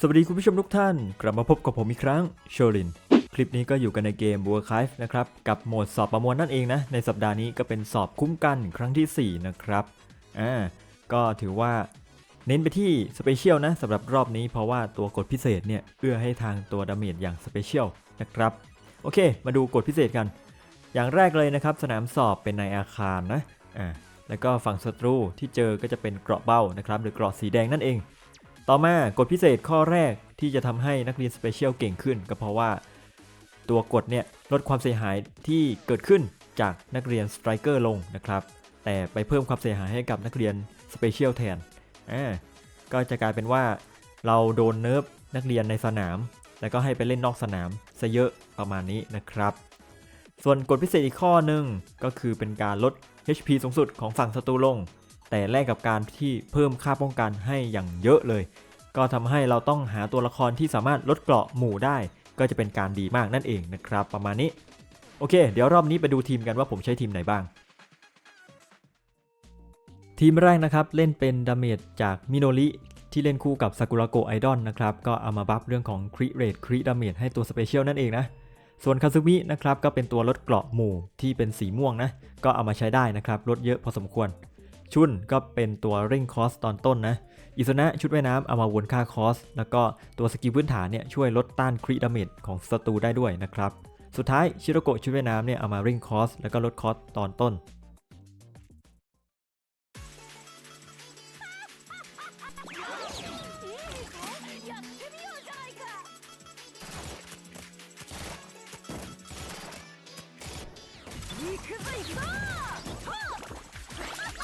สวัสดีคุณผู้ชมทุกท่าน กลับมาพบกับผมอีกครั้งโชลิน คลิปนี้ก็อยู่กันในเกม w a r c r a f t นะครับ กับโหมดสอบประมวลนั่นเองนะ ในสัปดาห์นี้ก็เป็นสอบคุ้มกันครั้งทีสี่4 นะครับอ่าก็ถือว่าเน้นไปที่สเปเชียลนะสำหรับรอบนี้เพราะว่าตัวกดพิเศษเนี่ย เอื้อให้ทางตัวดาเมจอย่างสเปเชียลนะครับ โอเค มาดูกฎพิเศษกัน อย่างแรกเลยนะครับ สนามสอบเป็นในอาคารนะอ่าแล้วก็ฝั่งศัตรูที่เจอก็จะเป็นเกราะเบ้านะครับ หรือเกราะสีแดงนั่นเอง ต่อมากฎพิเศษข้อแรกที่จะทำให้นักเรียนสเปเชียลเก่งขึ้น ก็เพราะว่า ตัวกฎเนี่ยลดความเสียหายที่เกิดขึ้นจากนักเรียนสไตรเกอร์ลงนะครับ แต่ไปเพิ่มความเสียหายให้กับนักเรียนสเปเชียลแทนอ่าก็จะกลายเป็นว่า เราโดนเนิร์ฟนักเรียนในสนาม แล้วก็ให้ไปเล่นนอกสนามซะเยอะประมาณนี้นะครับ ส่วนกฎพิเศษอีกข้อหนึ่งก็คือเป็นการลด HP สูงสุดของฝั่งศัตรูลง แต่แลกกับการที่เพิ่มค่าป้องกันให้อย่างเยอะเลย ก็ทำให้เราต้องหาตัวละครที่สามารถลดเกราะหมู่ได้ ก็จะเป็นการดีมากนั่นเองนะครับ ประมาณนี้โอเค เดี๋ยวรอบนี้ไปดูทีมกันว่าผมใช้ทีมไหนบ้าง ทีมแรกนะครับเล่นเป็นดาเมจจากมิโนริที่เล่นคู่กับซากุระโกไอดอนนะครับก็เอามาบัฟเรื่องของคริเรทคริดาเมจให้ตัวสเปเชียลนั่นเองนะส่วนคาซึมินะครับก็เป็นตัวลดเกราะหมู่ที่เป็นสีม่วงนะก็เอามาใช้ได้นะครับลดเยอะพอสมควร ชุนก็เป็นตัวเร่งคอสตอนต้นนะ อิสนะชุดว่ายน้ำเอามาวนค่าคอส แล้วก็ตัวสกิลพื้นฐานเนี่ยช่วยลดต้านคริดาเมจของศัตรูได้ด้วยนะครับ สุดท้ายชิโรโกะชุดว่ายน้ำเนี่ยเอามาเร่งคอส แล้วก็ลดคอสตอนต้น やってみようじゃないか行くぞ行くぞほっ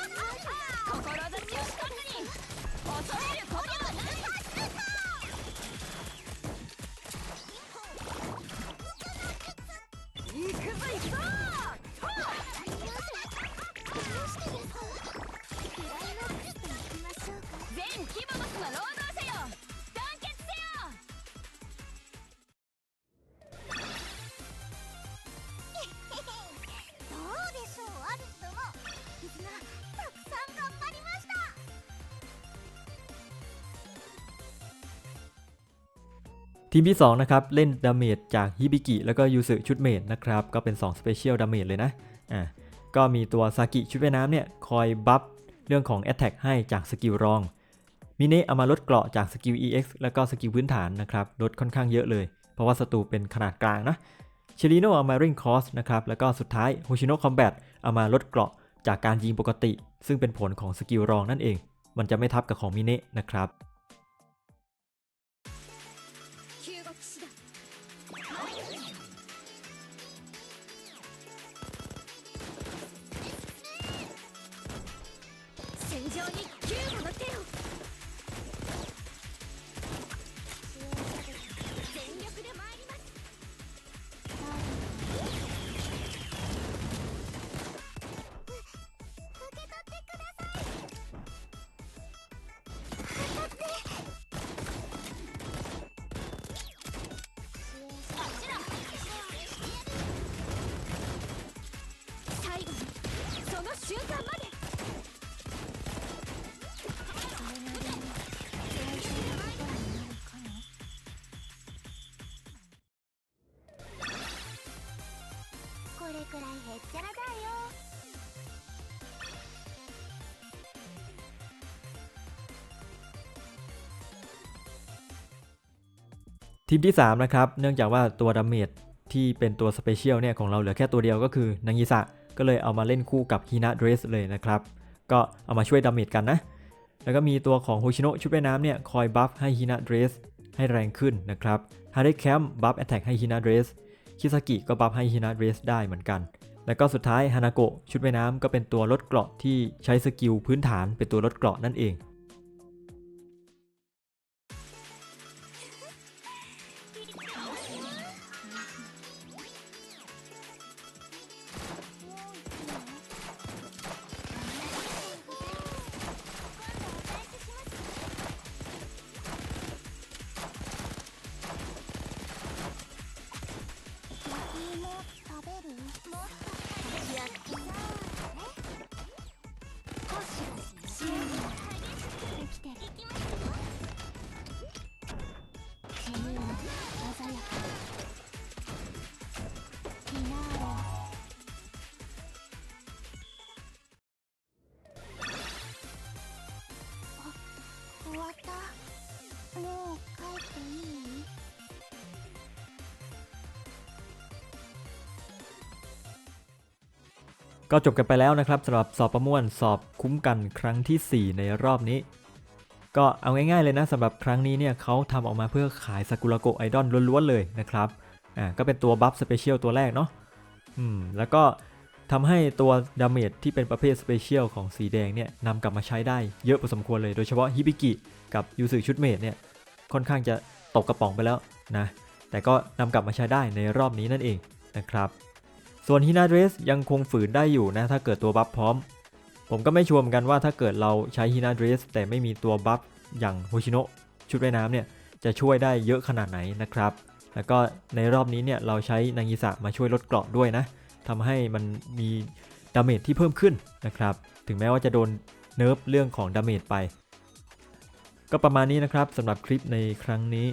志を一つに恐れることはない。 ทีมที่2นะครับเล่นดาเมจจากฮิบิกิแล้วก็ยูสึชุดเมดนะครับก็เป็น2 Special Damage เลยนะอ่าก็มีตัวซากิชุดว่ายน้ำเนี่ยคอยบัฟเรื่องของ Attack ให้จากสกิลรองมิเนะเอามาลดเกราะจากสกิล EX แล้วก็สกิลพื้นฐานนะครับลดค่อนข้างเยอะเลย เพราะว่าศัตรูเป็นขนาดกลางนะเชลิโนเอามาริงคอสนะครับแล้วก็สุดท้ายโฮชิโนคอมแบทเอามาลดเกราะจากการยิงปกติ ซึ่งเป็นผลของสกิลรองนั่นเอง มันจะไม่ทับกับของมิเนะนะครับ 戦場に へっちゃらだよ ทีมที่ 3 นะครับ เนื่องจากว่าตัวดาเมจที่เป็นตัวสเปเชียลเนี่ยของเราเหลือแค่ตัวเดียวก็คือนางยิสะ ก็เลยเอามาเล่นคู่กับฮีนาเดรสเลยนะครับ ก็เอามาช่วยดาเมจกันนะ แล้วก็มีตัวของโฮชิโนะชุดว่ายน้ำเนี่ยคอยบัฟให้ฮีนาเดรสให้แรงขึ้นนะครับฮาร์ดแคมบัฟแอตแทกให้ฮีนาเดรสคิซากิก็บัฟให้ฮีนาเดรสได้เหมือนกัน แล้วก็สุดท้ายฮานาโกะชุดว่ายน้ำก็เป็นตัวลดเกราะที่ใช้สกิลพื้นฐานเป็นตัวลดเกราะนั่นเอง ก็จบกันไปแล้วนะครับสำหรับสอบประมวลสอบคุ้มกันครั้งทีสี่ 4 ในรอบนี้ ก็เอาง่ายๆเลยนะสำหรับครั้งนี้เนี่ยเขาทำออกมาเพื่อขายซากุระโกไอดอลล้วนๆเลยนะครับอ่าก็เป็นตัวบัฟสเปเชียลตัวแรกเนาะอืมแล้วก็ทำให้ตัวดาเมจที่เป็นประเภทสเปเชียลของสีแดงเนี่ยนำกลับมาใช้ได้เยอะพอสมควรเลยโดยเฉพาะฮิบิกิกับยูสึชุดเมดเนี่ยค่อนข้างจะตกกระป๋องไปแล้วนะแต่ก็นำกลับมาใช้ได้ในรอบนี้นั่นเองนะครับ ส่วนฮินาเดรสยังคงฝืนได้อยู่นะถ้าเกิดตัวบัฟพร้อม ผมก็ไม่ชัวร์เหมือนกันว่าถ้าเกิดเราใช้ฮินาเดรสแต่ไม่มีตัวบัฟอย่างโฮชิโนะชุดว่ายน้ำเนี่ยจะช่วยได้เยอะขนาดไหนนะครับ แล้วก็ในรอบนี้เนี่ยเราใช้นางงิสะมาช่วยลดเกราะด้วยนะทำให้มันมีดาเมจที่เพิ่มขึ้นนะครับ ถึงแม้ว่าจะโดนเนิร์ฟเรื่องของดาเมจไป ก็ประมาณนี้นะครับสำหรับคลิปในครั้งนี้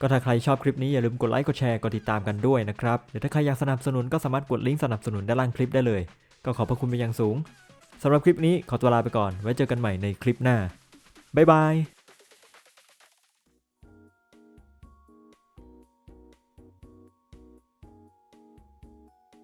ก็ถ้าใครชอบคลิปนี้อย่าลืมกดไลค์กดแชร์กดติดตามกันด้วยนะครับหรือถ้าใครอยากสนับสนุนก็สามารถกดลิงก์สนับสนุนด้านล่างคลิปได้เลย ก็ขอบพระคุณเป็นอย่างสูงสำหรับคลิปนี้ขอตัวลาไปก่อน ไว้เจอกันใหม่ในคลิปหน้าบ๊ายบาย